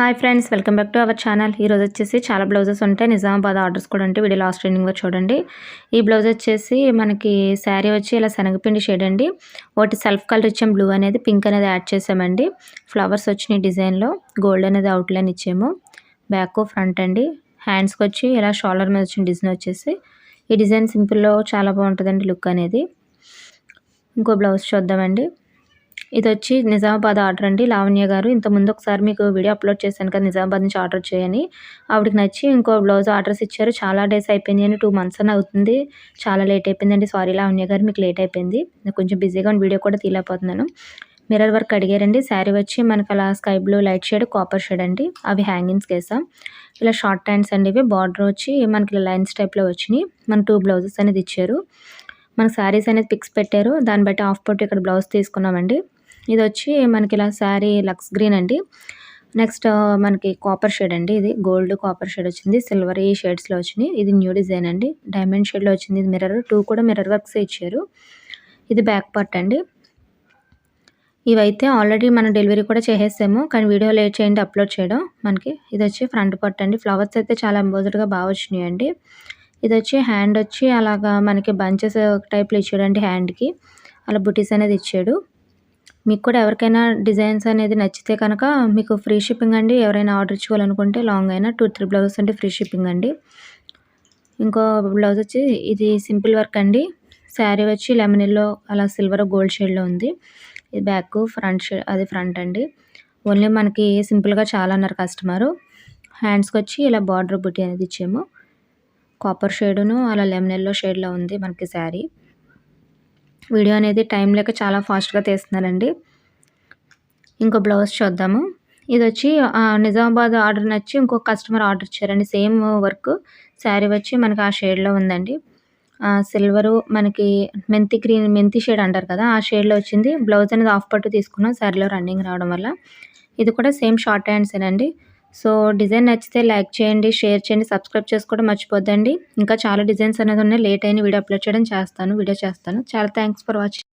Hi friends welcome back to our channel ఈరోజు వచ్చేసి చాలా బ్లౌజెస్ ఉంటాయి. నిజామాబాద్ ఆర్డర్స్ కూడా ఉంటాయి. వీడియో లాస్ట్ ట్రైనింగ్ వరకు చూడండి. ఈ బ్లౌజ్ వచ్చేసి మనకి శారీ వచ్చి ఇలా శనగపిండి షేడ్ అండి. ఒకటి సెల్ఫ్ కలర్ ఇచ్చాం. బ్లూ అనేది పింక్ అనేది యాడ్ చేసామండి. ఫ్లవర్స్ వచ్చినాయి డిజైన్లో గోల్డ్ అనేది అవుట్లైన్ ఇచ్చాము. బ్యాక్ ఫ్రంట్ అండి. హ్యాండ్స్కి వచ్చి ఇలా షోల్డర్ మీద వచ్చిన డిజైన్ వచ్చేసి. ఈ డిజైన్ సింపుల్లో చాలా బాగుంటుందండి లుక్ అనేది. ఇంకో బ్లౌజ్ చూద్దామండి. ఇది వచ్చి నిజామాబాద్ ఆర్డర్ అండి. లావణ్య గారు ఇంత ముందు ఒకసారి మీకు వీడియో అప్లోడ్ చేశాను కదా నిజామాబాద్ నుంచి ఆర్డర్ చేయని. ఆవిడకి నచ్చి ఇంకో బ్లౌజ్ ఆర్డర్స్ ఇచ్చారు. చాలా డేస్ అయిపోయింది అని టూ మంత్స్ అని అవుతుంది. చాలా లేట్ అయిపోయిందండి. సారీ లావణ్య గారు మీకు లేట్ అయిపోయింది. నేను కొంచెం బిజీగా ఉన్న వీడియో కూడా తీయలేకపోతున్నాను. మిర్రర్ వర్క్ అడిగారండి. శారీ వచ్చి మనకు అలా sky blue light shade copper shade అండి. అవి హ్యాంగింగ్స్ వేసాం. ఇలా షార్ట్ హ్యాండ్స్ అండి ఇవి. బార్డర్ వచ్చి మనకి ఇలా లైన్స్ టైప్లో వచ్చినాయి. మన టూ బ్లౌజెస్ అనేది ఇచ్చారు. మన శారీస్ అనేది పిక్స్ పెట్టారు. దాన్ని బట్టి ఆఫ్ పొట్టి ఇక్కడ బ్లౌజ్ తీసుకున్నామండి. ఇది వచ్చి మనకి ఇలా శారీ లక్స్ గ్రీన్ అండి. నెక్స్ట్ మనకి కాపర్ షేడ్ అండి ఇది. గోల్డ్ కాపర్ షేడ్ వచ్చింది. సిల్వర్ ఈ షేడ్స్లో వచ్చినాయి. ఇది న్యూ డిజైన్ అండి. డైమండ్ షేడ్లో వచ్చింది. ఇది మిర్రర్. టూ కూడా మిర్రర్ వర్క్స్ ఇచ్చారు. ఇది బ్యాక్ పార్ట్ అండి. ఇవైతే ఆల్రెడీ మనం డెలివరీ కూడా చేసేసాము. కానీ వీడియో లేట్ చేయండి అప్లోడ్ చేయడం మనకి. ఇది వచ్చి ఫ్రంట్ పార్ట్ అండి. ఫ్లవర్స్ అయితే చాలా ఎంబోజర్గా బాగా వచ్చినాయి అండి. ఇది వచ్చి హ్యాండ్ వచ్చి అలాగా మనకి బంచెస్ టైప్లో ఇచ్చాడండి హ్యాండ్కి. అలా బుటీస్ అనేది ఇచ్చాడు. మీకు కూడా ఎవరికైనా డిజైన్స్ అనేది నచ్చితే కనుక మీకు ఫ్రీ షిప్పింగ్ అండి. ఎవరైనా ఆర్డర్ ఇచ్చుకోవాలనుకుంటే లాంగ్ అయినా టూ త్రీ బ్లౌజెస్ అంటే ఫ్రీ షిప్పింగ్ అండి. ఇంకో బ్లౌజ్ వచ్చి ఇది సింపుల్ వర్క్ అండి. శారీ వచ్చి లెమన్ ఎల్లో అలా సిల్వర్ గోల్డ్ షేడ్లో ఉంది. ఇది బ్యాక్ ఫ్రంట్ షేడ్ అది ఫ్రంట్ అండి. ఓన్లీ మనకి సింపుల్గా చాలా అన్నారు కస్టమరు. హ్యాండ్స్కి వచ్చి ఇలా బార్డర్ బుట్టి అనేది ఇచ్చాము. కాపర్ షేడును అలా లెమన్ ఎల్లో షేడ్లో ఉంది మనకి శారీ. వీడియో అనేది టైం లేక చాలా ఫాస్ట్గా తీస్తున్నారండి. ఇంకో బ్లౌజ్ చూద్దాము. ఇది వచ్చి నిజామాబాద్ ఆర్డర్ నచ్చి ఇంకో కస్టమర్ ఆర్డర్ ఇచ్చారండి. సేమ్ వర్క్ శారీ వచ్చి మనకి ఆ షేడ్లో ఉందండి. సిల్వరు మనకి మెంతి గ్రీన్ మెంతి షేడ్ అంటారు కదా ఆ షేడ్లో వచ్చింది. బ్లౌజ్ అనేది ఆఫ్ పట్టు తీసుకున్నాం శారీలో రన్నింగ్ రావడం వల్ల. ఇది కూడా సేమ్ షార్ట్ హ్యాండ్సేనండి. సో డిజైన్ నచ్చితే లైక్ చేయండి షేర్ చేయండి సబ్స్క్రైబ్ చేసుకోవడం మర్చిపోద్దండి. ఇంకా చాలా డిజైన్స్ అనేది ఉన్నాయి. లేట్ అయిన వీడియో అప్లోడ్ చేయడం చేస్తాను వీడియో చేస్తాను. చాలా థ్యాంక్స్ ఫర్ వాచింగ్.